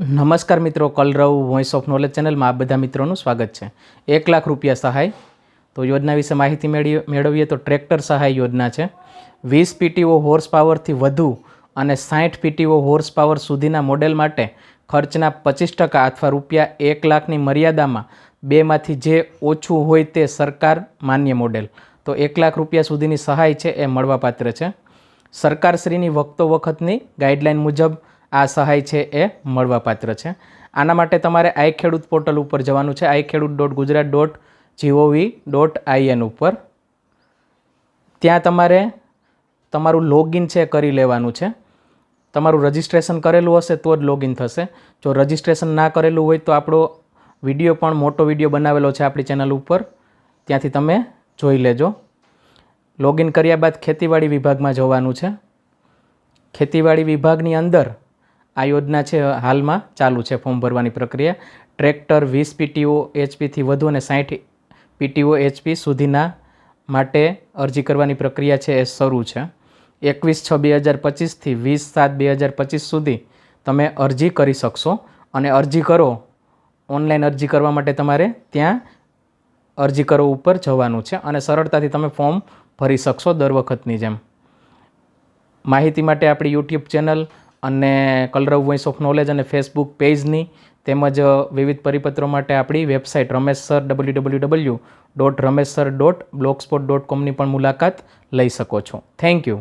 નમસ્કાર મિત્રો, કલરવ voice of knowledge ચેનલમાં આ બધા મિત્રોનું સ્વાગત છે. એક લાખ રૂપિયા સહાય. તો યોજના વિશે માહિતી મેળવી મેળવીએ તો ટ્રેક્ટર સહાય યોજના છે. વીસ પીટીઓ હોર્સ પાવરથી વધુ અને સાઠ પીટીઓ હોર્સ પાવર સુધીના મોડેલ માટે ખર્ચના પચીસ ટકા અથવા રૂપિયા એક લાખની મર્યાદામાં બેમાંથી જે ઓછું હોય તે સરકાર માન્ય મોડેલ. તો એક લાખ રૂપિયા સુધીની સહાય છે, એ મળવાપાત્ર છે. સરકારશ્રીની વખતો વખતની ગાઈડલાઇન મુજબ આ સહાય છે એ મળવાપાત્ર છે. આના માટે તમારે આઈ ખેડૂત પોર્ટલ ઉપર જવાનું છે આઈ ખેડૂત dot Gujarat dot GOV dot IN ઉપર. ત્યાં તમારે તમારું લોગિન છે કરી લેવાનું છે. તમારું રજિસ્ટ્રેશન કરેલું હશે તો જ લોગિન થશે. જો રજિસ્ટ્રેશન ના કરેલું હોય તો આપણો વીડિયો પણ મોટો વીડિયો બનાવેલો છે આપણી ચેનલ ઉપર. ત્યાંથી તમે જોઈ લેજો. લોગિન કર્યા બાદ ખેતીવાડી વિભાગમાં જવાનું છે. ખેતીવાડી વિભાગની અંદર આ યોજના છે હાલમાં ચાલુ છે, ફોર્મ ભરવાની પ્રક્રિયા. ટ્રેક્ટર વીસ પીટીઓ એચપીથી વધુ અને સાઠ પીટીઓ એચપી સુધીના માટે અરજી કરવાની પ્રક્રિયા છે, એ શરૂ છે. એકવીસ છ બે હજાર પચીસથી વીસ સાત બે હજાર પચીસ સુધી તમે અરજી કરી શકશો અને અરજી કરો. ઓનલાઈન અરજી કરવા માટે તમારે ત્યાં અરજી કરો ઉપર જવાનું છે અને સરળતાથી તમે ફોર્મ ભરી શકશો દર વખતની જેમ. માહિતી માટે આપણી યુટ્યુબ ચેનલ અને કલરવ વોઇસ ઓફ નોલેજ અને ફેસબુક પેજની તેમજ વિવિધ પરિપત્રો માટે આપણી website Ramesh sir W W W dot Ramesh sir dot blogspot dot કોમની પણ મુલાકાત લઈ શકો છો. Thank you